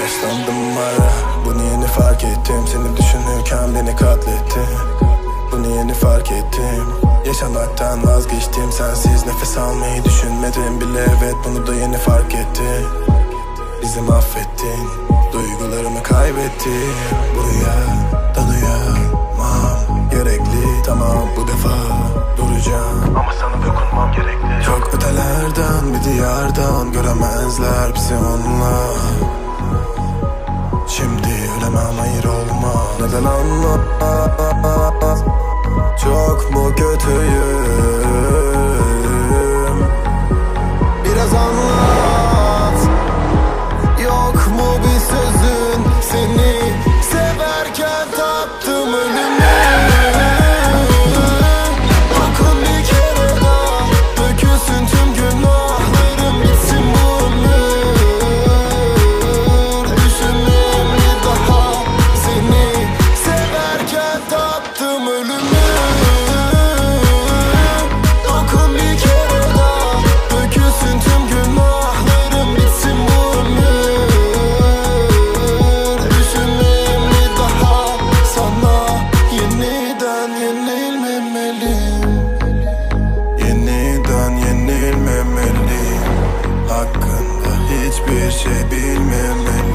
Yaşlandım hala Bunu yeni fark ettim. Seni düşünürken beni katlettin Bunu yeni fark ettim. Yaşamaktan vazgeçtim. Sensiz nefes almayı düşünmedim bile. Evet bunu da yeni fark ettim Bizi mahvettin. Duygularımı kaybettim Buraya ötelerden bir diyardan Göremezler bizi onunla Şimdi ölemem hayır olma. Neden anlamaz Çok mu kötüyüm hiçbir şey bilmemek